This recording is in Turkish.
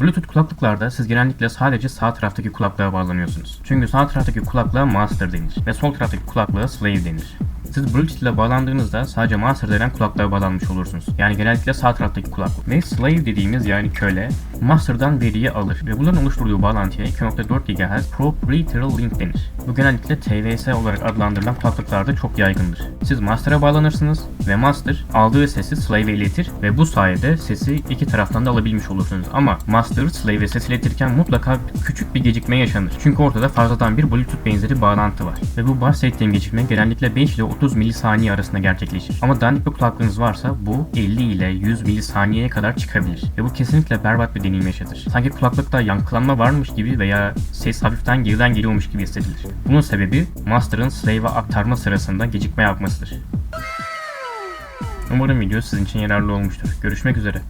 Bluetooth kulaklıklarda siz genellikle sadece sağ taraftaki kulaklığa bağlanıyorsunuz. Çünkü sağ taraftaki kulaklığa master denir ve sol taraftaki kulaklığa slave denir. Siz Bluetooth ile bağlandığınızda sadece master denen kulaklığa bağlanmış olursunuz. Yani genellikle sağ taraftaki kulaklık. Ve slave dediğimiz yani köle master'dan veriyi alır ve bunların oluşturduğu bağlantıya 2.4 GHz proprietary link denir. Bu genellikle TVS olarak adlandırılan kulaklıklarda çok yaygındır. Siz master'a bağlanırsınız ve master aldığı sesi slave'e iletir ve bu sayede sesi iki taraftan da alabilmiş olursunuz. Ama master slave'e ses iletirken mutlaka küçük bir gecikme yaşanır. Çünkü ortada fazladan bir Bluetooth benzeri bağlantı var. Ve bu bahsettiğim gecikme genellikle 5 ile 30 milisaniye arasında gerçekleşir. Ama dandik bir kulaklığınız varsa bu 50 ile 100 milisaniyeye kadar çıkabilir. Ve bu kesinlikle berbat bir deneyim yaşatır. Sanki kulaklıkta yankılanma varmış gibi veya ses hafiften geriden geliyormuş gibi hissedilir. Bunun sebebi master'ın slave'e aktarma sırasında gecikme yapmasıdır. Umarım video sizin için yararlı olmuştur. Görüşmek üzere.